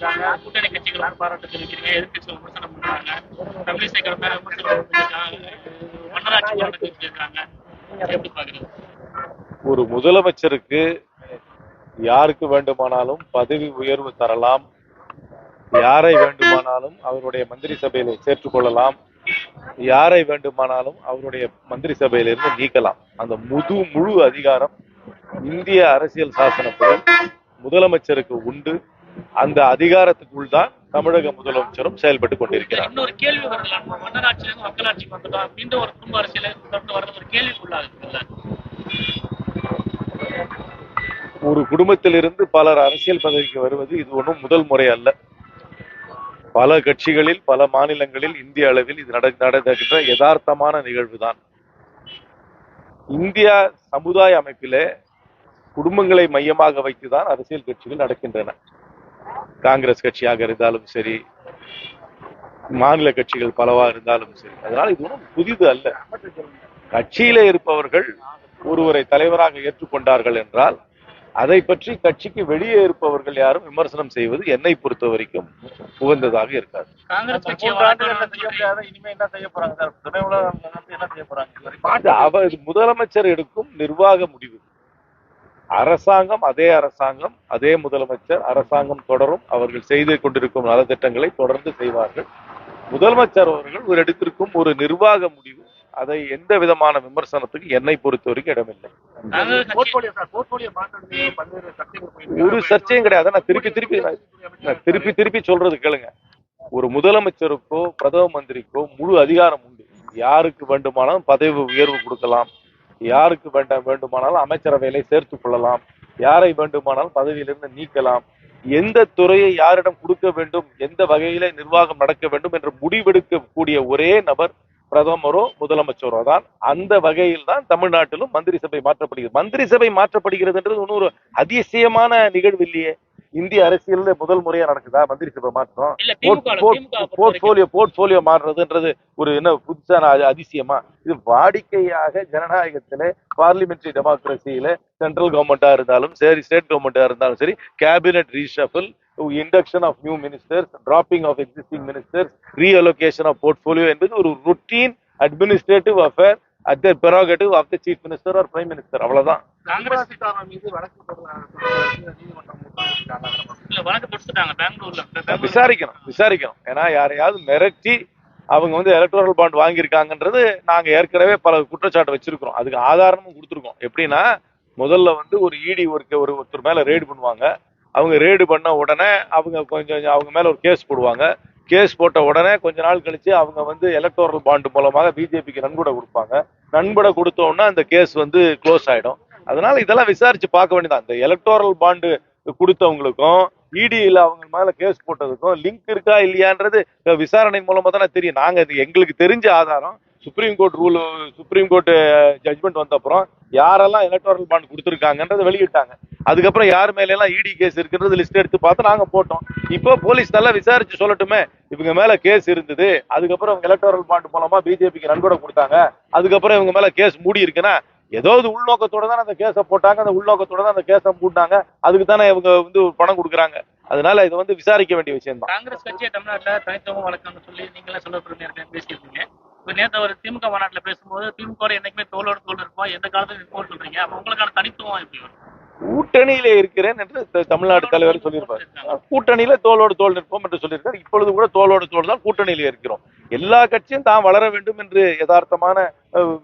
இருக்காங்க. கூட்டணி கட்சிகளால் பாராட்டு தெரிவிக்கிறீங்க எதிர்கட்சிகள் விமர்சனம் பண்றாங்க தமிழிசை கடந்த விமர்சனம் மன்னராட்சி பாராட்டு தெரிவிச்சிருக்காங்க எப்படி பாக்குறது ஒரு முதலமைச்சருக்கு யாருக்கு வேண்டுமானாலும் பதவி உயர்வு தரலாம். யாரை வேண்டுமானாலும் அவருடைய மந்திரி சபையில சேர்த்துக் கொள்ளலாம். யாரை வேண்டுமானாலும் அவருடைய மந்திரி சபையிலிருந்து நீக்கலாம். அந்த முது முழு அதிகாரம் இந்திய அரசியல் சாசனப்படி முதலமைச்சருக்கு உண்டு. அந்த அதிகாரத்துக்குள் தான் தமிழக முதலமைச்சரும் செயல்பட்டு கொண்டிருக்கிறார். இன்னொரு கேள்வி வரல நம்ம மன்னராட்சியிலிருந்து மக்களாட்சிக்கு வந்துட்டோம் மீண்டும் ஒரு குடும்ப அரசியல வர்றது ஒரு கேள்விக்குள்ளாகுதுல்ல ஒரு குடும்பத்திலிருந்து பலர் அரசியல் பதவிக்கு வருவது இது ஒன்றும் முதல் முறை அல்ல. பல கட்சிகளில் பல மாநிலங்களில் இந்திய அளவில் இது நட- நடக்கின்ற யதார்த்தமான நிகழ்வுதான். இந்தியா சமுதாய அமைப்பிலே குடும்பங்களை மையமாக வைத்துதான் அரசியல் கட்சிகள் நடக்கின்றன. காங்கிரஸ் கட்சியாக இருந்தாலும் சரி மாநில கட்சிகள் பலவா இருந்தாலும் சரி. அதனால இது ஒன்றும் புதிது அல்ல. கட்சியிலே இருப்பவர்கள் ஒருவரை தலைவராக ஏற்றுக்கொண்டார்கள் என்றால் அதை பற்றி கட்சிக்கு வெளியே இருப்பவர்கள் யாரும் விமர்சனம் செய்வது என்னை பொறுத்த வரைக்கும் உகந்ததாக இருக்காது. அவர் முதலமைச்சர் எடுக்கும் நிர்வாக முடிவு. அரசாங்கம் அதே அரசாங்கம் அதே முதலமைச்சர் அரசாங்கம் தொடரும் அவர்கள் செய்து கொண்டிருக்கும் நலத்திட்டங்களை தொடர்ந்து செய்வார்கள். முதலமைச்சர் அவர்கள் ஒரு எடுத்திருக்கும் ஒரு நிர்வாக முடிவு அதை எந்த விதமான விமர்சனத்துக்கு என்னை பொறுத்த வரைக்கும் இடமில்லை. ஒரு சர்ச்சையும் கிடையாது. நான் திருப்பி திருப்பி நான் நான் திருப்பி திருப்பி சொல்றது கேளுங்க. ஒரு முதலமைச்சருக்கோ பிரதம மந்திரிக்கோ முழு அதிகாரம் உண்டு. யாருக்கு வேண்டுமானாலும் பதவி உயர்வு கொடுக்கலாம். யாருக்கு வேண்டாம் வேண்டுமானாலும் அமைச்சரவையிலே சேர்த்து கொள்ளலாம். யாரை வேண்டுமானாலும் பதவியிலிருந்து நீக்கலாம். எந்த துறையை யாரிடம் கொடுக்க வேண்டும் எந்த வகையில நிர்வாகம் நடக்க வேண்டும் என்று முடிவெடுக்கக்கூடிய ஒரே நபர் பிரதமரோ முதலமைச்சரோ தான். அந்த வகையில் தான் தமிழ்நாட்டிலும் மந்திரி சபை மாற்றப்படுகிறது. மந்திரி சபை மாற்றப்படுகிறது என்றது ஒரு அதிசயமான நிகழ்வு இல்லையே. இந்திய அரசியல்ல முதல் முறையா நடக்குதா? மந்திரி சபை மாற்றம் போர்ட்போலியோ போர்ட்போலியோ மாறுறதுன்றது ஒரு என்ன புதுசான அது அதிசயமா? இது வாடிக்கையாக ஜனநாயகத்திலே பார்லிமெண்டரி டெமோக்ரஸியில சென்ட்ரல் கவர்மெண்டா இருந்தாலும் சரி ஸ்டேட் கவர்மெண்டா இருந்தாலும் சரி cabinet reshuffle induction of new ministers dropping of existing ministers reallocation of portfolio என்பது ஒரு routine administrative affair at the prerogative of the chief minister or prime minister அவ்வளவுதான் விசாரிக்கணும் விசாரிக்கணும். ஏன்னா யாரையாவது மிரட்டி அவங்க வந்து எலக்ட்ரல் பாண்ட் வாங்கியிருக்காங்கன்றது நாங்க ஏற்கனவே பல குற்றச்சாட்டு வச்சிருக்கிறோம். அதுக்கு ஆதாரமும் கொடுத்துருக்கோம். எப்படின்னா முதல்ல வந்து ஒரு இடி ஒரு ஒரு ஒருத்தர் மேல ரெய்டு பண்ணுவாங்க. அவங்க ரெய்டு பண்ண உடனே அவங்க கொஞ்சம் அவங்க மேல ஒரு கேஸ் போடுவாங்க. கேஸ் போட்ட உடனே கொஞ்ச நாள் கழிச்சு அவங்க வந்து எலக்டோரல் பாண்டு மூலமாக பிஜேபிக்கு நன்கொடை கொடுப்பாங்க. நன்கொடை கொடுத்தோம்னா அந்த கேஸ் வந்து க்ளோஸ் ஆயிடும். அதனால இதெல்லாம் விசாரிச்சு பார்க்க வேண்டியதான் அந்த எலக்டோரல் பாண்டு கொடுத்தவங்களுக்கும் இடியில் அவங்க மேல கேஸ் போட்டதுக்கும் லிங்க் இருக்கா இல்லையான்றது விசாரணை மூலமா தானே தெரியும். நாங்க இது எங்களுக்கு தெரிஞ்ச ஆதாரம். Supreme court rule supreme court judgement வந்த அப்புறம் யாரெல்லாம் எலக்ட்ரல் பாண்ட் கொடுத்துருக்காங்கன்றதை வெளியிட்டாங்க. அதுக்கப்புறம் யார் மேல எல்லாம் இடி கேஸ் இருக்குன்றது லிஸ்ட் எடுத்து பார்த்து நாங்க போட்டோம். இப்போ போலீஸ் நல்லா விசாரிச்சு சொல்லட்டுமே. இவங்க மேல கேஸ் இருந்தது. அதுக்கப்புறம் இவங்க எலக்ட்ரல் பாண்ட் மூலமா பிஜேபிக்கு நன்கொடை கொடுத்தாங்க. அதுக்கப்புறம் இவங்க மேல கேஸ் மூடி இருக்குன்னா ஏதாவது உள்நோக்கத்தோட தான் அந்த கேஸை போட்டாங்க. அந்த உள்நோக்கத்தோட தான் அந்த கேஸை மூடினாங்க. அதுக்கு தானே இவங்க வந்து பணம் கொடுக்குறாங்க. அதனால இதை வந்து விசாரிக்க வேண்டிய விஷயம் தான் காங்கிரஸ் கட்சியை தமிழ்நாட்டில் தனித்துவம் வழக்கம்னு சொல்லி நீங்களே சொல்ல பேசியிருக்கீங்க. இப்ப நேத்து ஒரு திமுக மாநாட்டுல பேசும்போது திமுக என்னைக்குமே தோளோட தோல் இருப்போம் எந்த காலத்துக்கும் நிற்போம் சொல்றீங்க. அப்ப உங்களுக்கான தனித்துவம் எப்படி வரும்? கூட்டணியில இருக்கிறேன் என்று தமிழ்நாடு தலைவர் சொல்லியிருப்பார். கூட்டணியில தோளோடு தோல் நிற்போம் என்று சொல்லியிருக்கார். இப்பொழுது கூட தோளோடு தோல் தான் கூட்டணியில இருக்கிறோம். எல்லா கட்சியும் தான் வளர வேண்டும் என்று யதார்த்தமான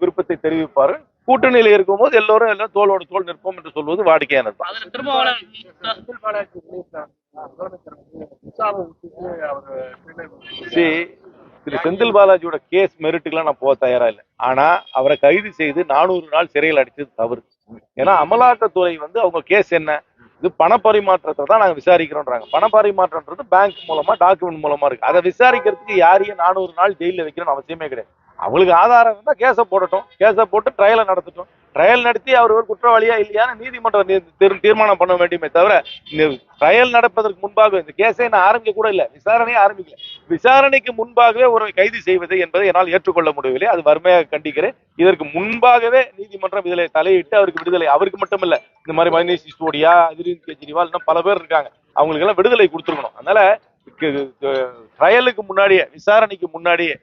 விருப்பத்தை தெரிவிப்பார்கள் கூட்டணியில இருக்கும்போது எல்லோரும் எல்லாம் தோளோடு தோல் நிற்போம் என்று சொல்வது வாடிக்கையானது செந்தில் திரு செந்தில் பாலாஜியோட கேஸ் மெரிட்டுக்கெல்லாம் நான் போக தயாரா இல்லை. ஆனா அவரை கைது செய்து நானூறு நாள் சிறையில் அடிச்சது தவறு. ஏன்னா அமலாக்கத்துறை வந்து அவங்க கேஸ் என்ன? இது பணப்பரிமாற்றத்தை தான் நாங்க விசாரிக்கிறோம்ன்றாங்க பணப்பரிமாற்றம்ன்றது பேங்க் மூலமா டாக்குமெண்ட் மூலமா இருக்கு. அதை விசாரிக்கிறதுக்கு யாரையும் நானூறு நாள் ஜெயிலில் வைக்கணும்னு அவசியமே கிடையாது. அவங்களுக்கு ஆதாரம் இருந்தால் கேஸை போடட்டும். கேஸை போட்டு ட்ரையலை நடத்தட்டும். ட்ரையல் நடத்தி அவர் ஒரு குற்றவாளியா இல்லையான்னு நீதிமன்றம் தீர்மானம் பண்ண வேண்டுமே தவிர ட்ரையல் நடப்பதற்கு முன்பாக இந்த கேஸை நான் ஆரம்பிக்க கூட இல்லை. விசாரணையே ஆரம்பிக்கல. விசாரணைக்கு முன்பாகவே ஒரு கைது செய்வது என்பதை என்னால் ஏற்றுக்கொள்ள முடியவில்லை. அது வறுமையாக கண்டிக்கிறேன். இதற்கு முன்பாகவே நீதிமன்றம் இதில் தலையிட்டு அவருக்கு விடுதலை. அவருக்கு மட்டும் இல்லை இந்த மாதிரி மனிஷ் சிசோடியா அரவிந்த் கெஜ்ரிவால் இன்னும் பல பேர் இருக்காங்க. அவங்களுக்கு எல்லாம் விடுதலை கொடுத்துருக்கணும். அதனால ட்ரையலுக்கு முன்னாடியே விசாரணைக்கு முன்னாடியே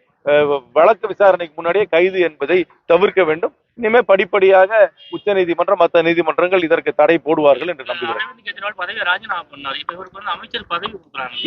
வழக்கு விசாரணைக்கு முன்னாடியே கைது என்பதை தவிர்க்க வேண்டும். இனிமே படிப்படியாக உச்ச நீதிமன்றம் மற்ற நீதிமன்றங்கள் இதற்கு தடை போடுவார்கள் என்று நம்புகிறேன்.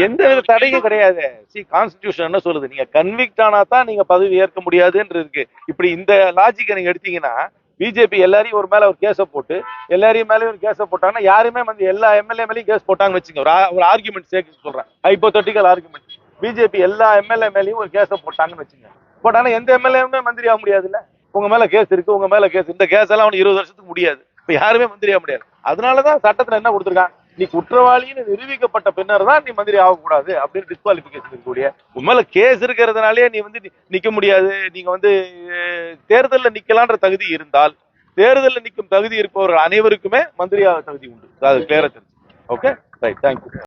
எந்த வித தடையும் கிடையாது. சி கான்ஸ்டிடியூஷன் என்ன சொல்லுது? நீங்க கன்விக்ட் ஆனா தான் நீங்க பதவி ஏற்க முடியாதுன்னு இருக்கு. இப்படி இந்த லாஜிக்கை நீங்க எடுத்தீங்கன்னா பிஜேபி எல்லாரையும் ஒரு மேல ஒரு கேஸை போட்டு எல்லாரையும் மேலயும் ஒரு கேஸை போட்டாங்கன்னா யாருமே வந்து எல்லா எம்எல்ஏ மேலயும் கேஸ் போட்டாங்கன்னு வச்சுங்க ஒரு ஆர்குமெண்ட் சேர்க்க சொல்றேன். ஹைப்போதட்டிக்கல் ஆர்குமெண்ட் பிஜேபி எல்லா எம்எல்ஏ மேலேயும் ஒரு கேஸை போட்டாங்கன்னு வச்சுங்க. பட் ஆனால் எந்த எம்எல்ஏவுமே மந்திரி ஆக முடியாதுல்ல? உங்க மேல கேஸ் இருக்கு உங்க மேல கேஸ் இந்த கேஸ் எல்லாம் அவனுக்கு இருபது வருஷத்துக்கு முடியாது. இப்ப யாருமே மந்திரி ஆக முடியாது. அதனாலதான் சட்டத்துல என்ன கொடுத்துருக்கான் நீ குற்றவாளின்னு நிரூபிக்கப்பட்ட பின்னர் தான் நீ மந்திரி ஆகக்கூடாது அப்படின்னு டிஸ்குவாலிபிகேஷன் இருக்கக்கூடிய. உண்மையில கேஸ் இருக்கிறதுனாலே நீ வந்து நிற்க நிக்க முடியாது. நீங்க வந்து தேர்தலில் தேர்தல்ல நிக்கலான்ற தகுதி இருந்தால் தேர்தலில் நிற்கும் தகுதி இருப்பவர்கள் அனைவருக்குமே மந்திரியாக தகுதி உண்டு. அது கிளியரா தெரிஞ்சு ஓகே ரைட் தேங்க்யூ